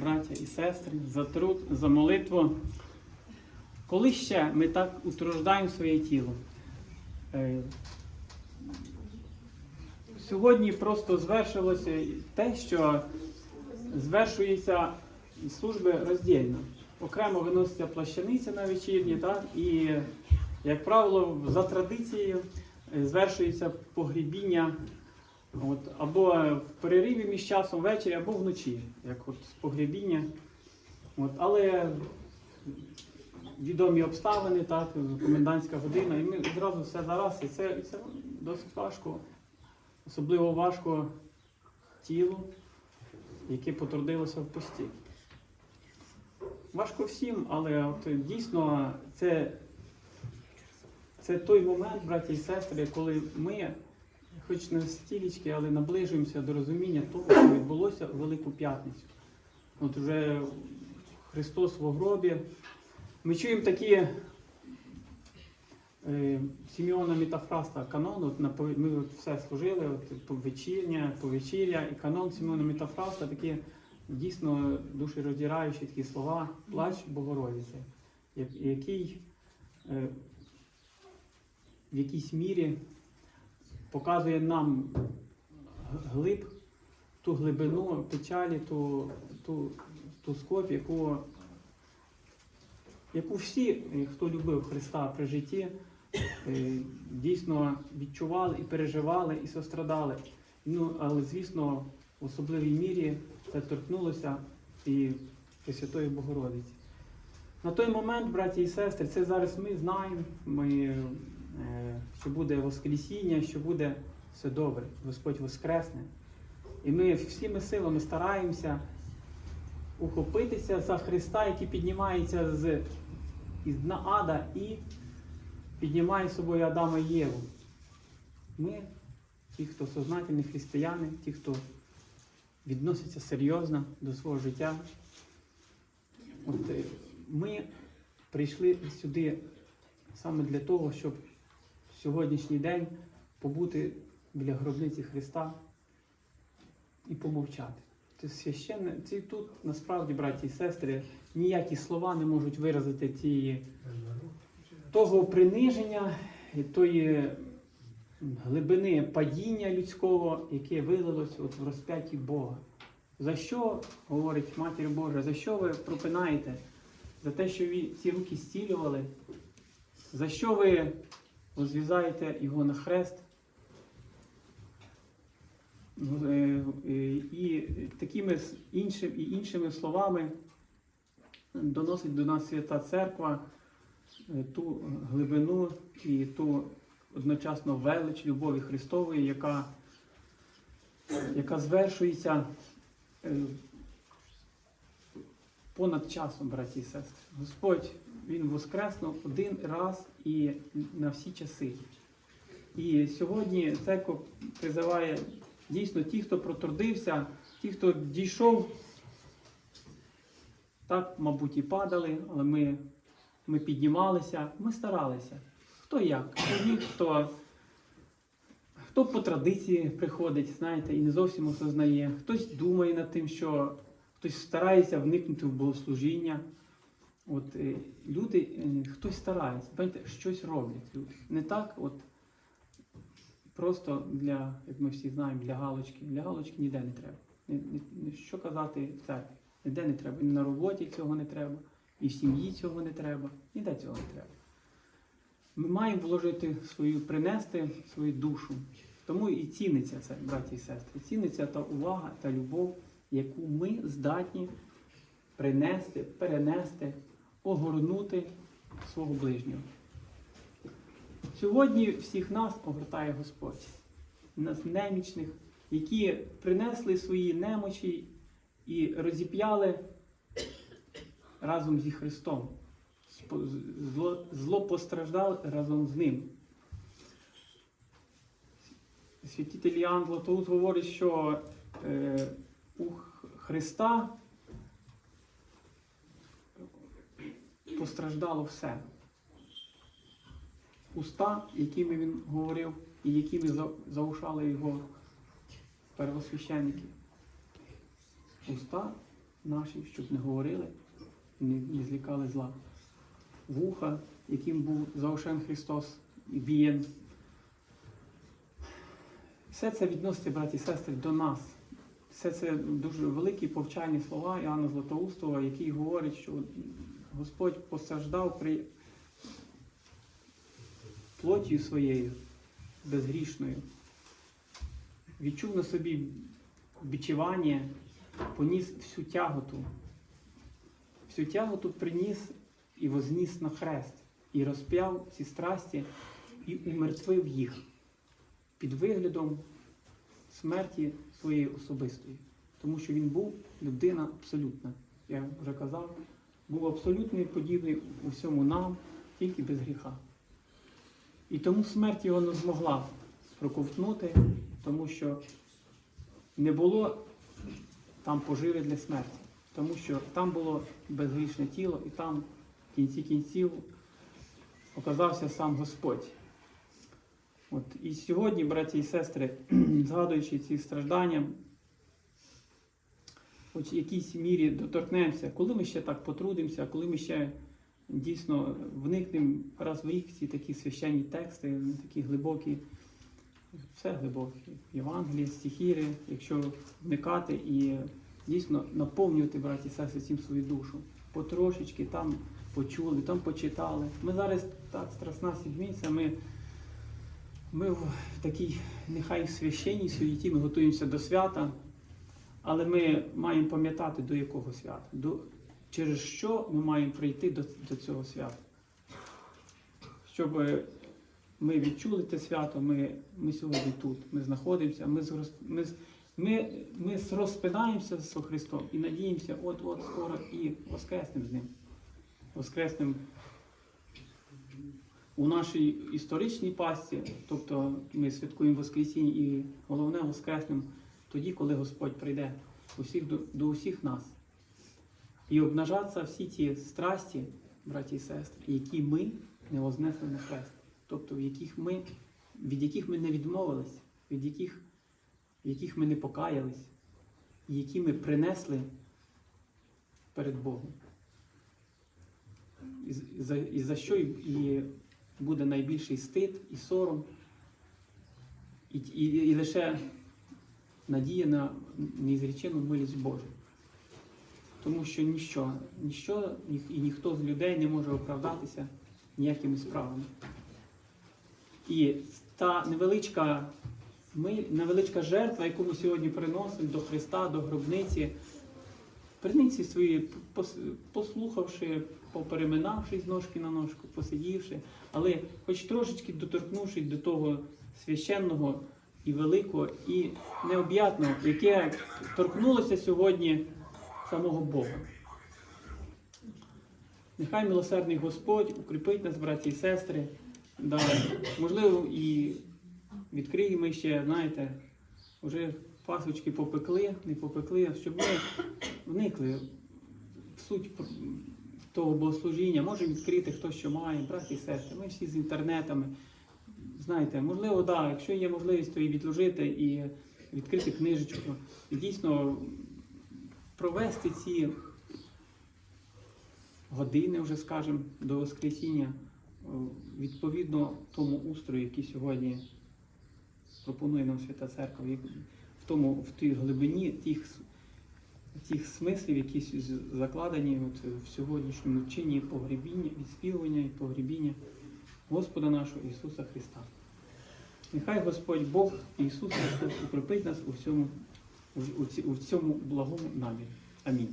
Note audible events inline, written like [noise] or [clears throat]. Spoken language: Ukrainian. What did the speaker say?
браття і сестри, за труд, за молитву. Коли ще ми так утруждаємо своє тіло? Е, Сьогодні просто звершилося те, що звершується служби роздільно. Окремо виноситься плащаниця на вечірні, так? і, як правило, за традицією е, звершується погрібіння От, або в перериві між часом ввечері, або вночі, як от погребіння. От, але відомі обставини, так, комендантська година, і ми зразу все зараз, і це, і це досить важко, особливо важко тілу, яке потрудилося в пості. Важко всім, але от дійсно це, це той момент, браті і сестри, коли ми хоч не стілічки, але наближуємося до розуміння того, що відбулося у Велику П'ятницю. От вже Христос в гробі. Ми чуємо такі е, Сімеона Мітафраста канон, от на, ми от все служили, от, по вечірня, повечіря, і канон Сімеона Мітафраста, такі дійсно душероздираючі такі слова, плач Богородиці, який е, в якійсь мірі показує нам глиб, ту глибину печалі, ту, ту, ту скорбь, яку, яку всі, хто любив Христа при житті, е, дійсно відчували і переживали, і сострадали. Ну, але, звісно, в особливій мірі це торкнулося і Пресвятої Богородиці. На той момент, браті і сестри, це зараз ми знаємо, ми, що буде Воскресіння, що буде все добре, Господь Воскресне. І ми всіми силами стараємося ухопитися за Христа, який піднімається з із дна ада і піднімає з собою Адама і Єву. Ми, ті, хто сознательні християни, ті, хто відносяться серйозно до свого життя, От, е, ми прийшли сюди саме для того, щоб сьогоднішній день побути біля гробниці Христа і помовчати. Священне, це тут насправді, браті і сестри, ніякі слова не можуть виразити тієї того приниження, тої глибини падіння людського, яке вилилось от в розп'ятті Бога. За що, говорить Матір Божа, за що ви пропинаєте? За те, що ви ці руки зцілювали? За що ви розв'язаєте його на хрест? Е, е, І такими іншим, і іншими словами доносить до нас Свята Церква е, ту глибину і ту одночасно велич любові Христової, яка, яка звершується понад часом, браті і сестри. Господь Він воскреснув один раз і на всі часи. І сьогодні церква призиває дійсно ті, хто протрудився, ті, хто дійшов, так, мабуть, і падали, але ми, ми піднімалися, ми старалися. Хто як? Хто міг, хто, хто по традиції приходить, знаєте, і не зовсім осознає, хтось думає над тим, що хтось старається вникнути в богослужіння. От е, люди, е, хтось старається, бачите, щось роблять люди. Не так, от просто для, як ми всі знаємо, для галочки. Для галочки ніде не треба. Що казати в церкві? Ніде не треба. І на роботі цього не треба, і в сім'ї цього не треба, ніде цього не треба. Ми маємо вложити свою, принести свою душу. Тому і ціниться це, браті і сестри. Ціниться та увага та любов, яку ми здатні принести, перенести, огорнути свого ближнього. Сьогодні всіх нас огортає Господь, нас немічних, які принесли свої немочі і розіп'яли разом зі Христом. Зло, зло постраждали разом з ним. Святитель Іоанн Златоуст говорить, що е, у Христа постраждало все. Уста, якими він говорив, і якими заушали його первосвященники. Уста наші, щоб не говорили, не, не злікали зла. Вуха, яким був Заошен Христос і Бієн. Все це відноситься, браті і сестри, до нас. Все це дуже великі повчальні слова Іоанна Златоустова, який говорить, що Господь постраждав при плотію своєю, безгрішною. Відчув на собі бичування, поніс всю тяготу. Всю тяготу приніс і возніс на хрест, і розп'яв ці страсті, і умертвив їх під виглядом смерті своєї особистої. Тому що він був людина абсолютна. Я вже казав, був абсолютний подібний у всьому нам, тільки без гріха. І тому смерть його не змогла проковтнути, тому що не було там поживи для смерті, тому що там було безгрішне тіло, і там в кінці кінців оказався сам Господь. От, і сьогодні, браті і сестри, [clears throat] згадуючи ці страждання, в якійсь мірі доторкнемося, коли ми ще так потрудимося, коли ми ще дійсно вникнемо раз в рік ці такі священні тексти, такі глибокі, все глибоке, Євангелії, стихіри, якщо вникати і дійсно наповнювати, браті і цим свою душу. Потрошечки там почули, там почитали. Ми зараз так, страсна сідміця, ми. Ми в такій нехай священній суєті, ми готуємося до свята, але ми маємо пам'ятати, до якого свята, до, через що ми маємо прийти до, до цього свята. Щоб ми відчули те свято, ми, ми сьогодні тут, ми знаходимося, ми, ми, ми, ми розпинаємося з Христом і надіємося, от-от скоро і воскреснем з Ним. Воскреснем у нашій історичній пасті, тобто ми святкуємо Воскресіння і головне Воскреснем тоді, коли Господь прийде усіх, до, до усіх нас. І обнажаться всі ті страсті, браті і сестри, які ми не вознесли на хрест, тобто в яких ми, від яких ми не відмовились, від яких, в яких ми не покаялись, які ми принесли перед Богом. І, за, і за що і буде найбільший стид і сором, і, і, і лише надія на неізречену милість Божу. Тому що ніщо, ніщо і ніхто з людей не може оправдатися ніякими справами. І та невеличка, ми, невеличка жертва, яку ми сьогодні приносимо до Христа, до гробниці, Приниці свої, послухавши, попереминавши з ножки на ножку, посидівши, але хоч трошечки доторкнувшись до того священного і великого, і необ'ятного, яке торкнулося сьогодні самого Бога. Нехай милосердний Господь укріпить нас, браті і сестри, да, можливо, і відкриємо ще, знаєте, вже пасочки попекли, не попекли, щоб ми вникли в суть того богослужіння, може відкрити хто що має, браті і сестри. Ми всі з інтернетами. Знаєте, можливо, да, якщо є можливість, то і відложити і відкрити книжечку. І дійсно провести ці години, вже скажімо, до Воскресіння відповідно тому устрою, який сьогодні пропонує нам Свята Церква, в тому, в тій глибині тих, тих смислів, які закладені от в сьогоднішньому чині погребіння, відспівування і погребіння Господа нашого Ісуса Христа. Нехай Господь Бог Ісус Христос укріпить нас у всьому, у, у, у цьому благому намірі. Амінь.